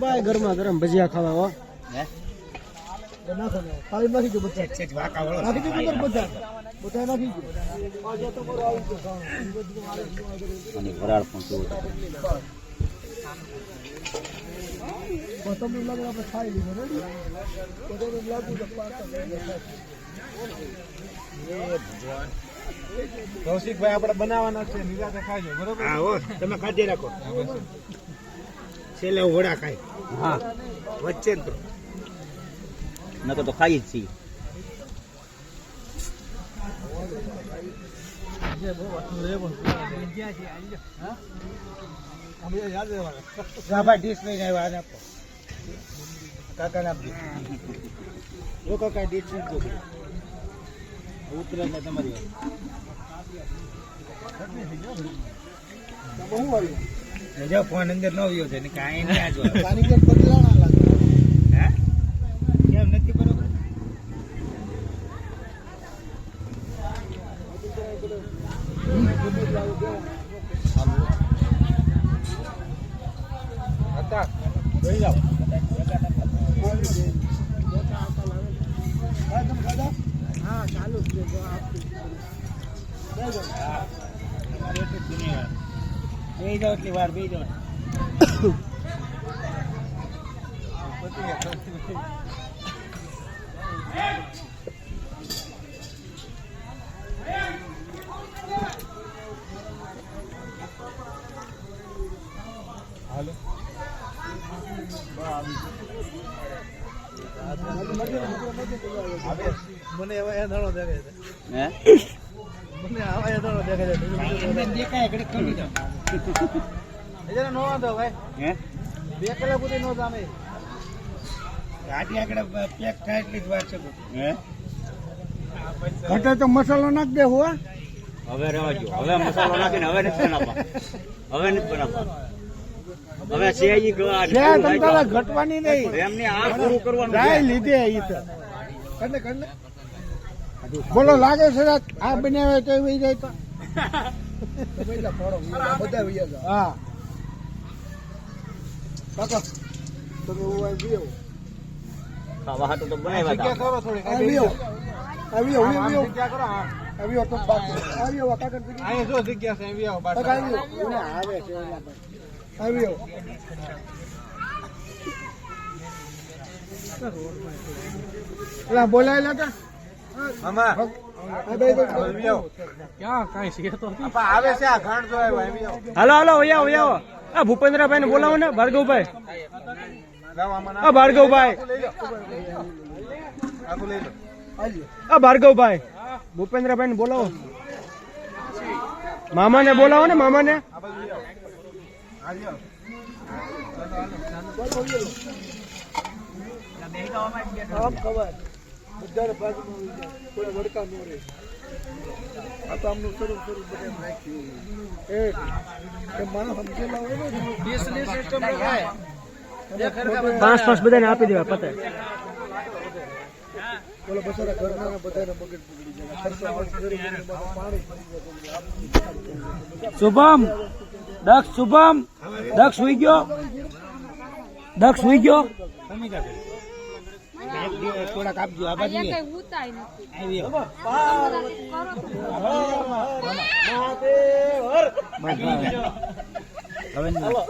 ભાઈ ગરમા ગરમ ભજીયા ખાવા હો. વરાળ પણ કેવું પણ લાગે આપણે ખાઈ લીધું. રેડી તો લાગુ તો કૌશિકભાઈ આપણે બનાવવાના છે. નિરાતે ખાજો બરોબર? હા હો. તમે ખાધી રાખો. છેલ્લે વડા ખાય હા. વચ્ચે તો. નકર તો ખાઈ જ છીએ. ભાઈ ડીશ લઈને આવ્યા આને આપો. કાકા આપજો. જો કાકા ડીશ જોતી. ઉતરે ને તમારી બહુ વાળી? જો ફોન અંદર નો આવ્યો છે ને કાંઈ નહીં જો પાણી કેમ પતલા ના લાગે. હે? કેમ નથી બરોબર? હતા. જોઈ જાઓ હા ચાલુ જ છે જો આપી. બે જાઓ એટલી વાર બે જાઓ. હાલો મને એવા એ દાણો દેખાય છે. હે? મને આવા એ દેખાય છે. દેખાય એકડે કરી દો એટલે નો વાંધો ભાઈ. હે? બે કલાક સુધી નો જામે. ગાડી આગળ પેક થાય એટલી જ વાર છે હે? ઘટે તો મસાલો નાખ દે હો હવે રહેવા હવે મસાલો નાખીને હવે નથી બનાવવા. હવે નથી બનાવવા. હવે સેજી ઘટવાની નહીં. એમને આ પૂરું કરવાનું રાય લીધે ઈ તો. બોલો લાગે છે આ બનાવે તો એવી જાય તો. બધા વૈયા હા. કાકા તમે હું આવી ગયો ખાવા હાટુ તો બનાવ્યા હતા કરો થોડી આવી ગયો આવી ગયો આમ આવી જગ્યા કરો હા આવી ગયો તો આવી ગયો કાકા તો અહીંયા જો જગ્યા છે એવી આવો કાકા આવી ગયો આવે છે એના પર. આવી ગયો બોલાયેલા હતા મામા આ હલો હાલો હાલો વૈયા વૈયા આ ભૂપેન્દ્રભાઈ ને બોલાવો ને ભાર્ગવભાઈ. આ ભાર્ગવભાઈ. આ ભાર્ગવભાઈ. ભૂપેન્દ્રભાઈ ને બોલાવો. મામાને બોલાવો ને આવો આવી આવો આમ ખબર બધાને બાજુમાં આવી જાય કોઈ વડકા ન રહે. આ તો આમનું સ્વરૂપ સ્વરૂપ બધા નાખ્યું એ માણસ સમજેલા હોય ને દેશની સિસ્ટમ રખાય. પાંચ પાંચ બધાને આપી દેવા પતે. બોલો બસારા ઘરના બધાને મગજ પકડી જાય. શુભમ દક્ષ શુભમ દક્ષ સુઈ ગયો. દક્ષ સુઈ ગયો. થોડાક આપજો આ બાજુ આવી હવે.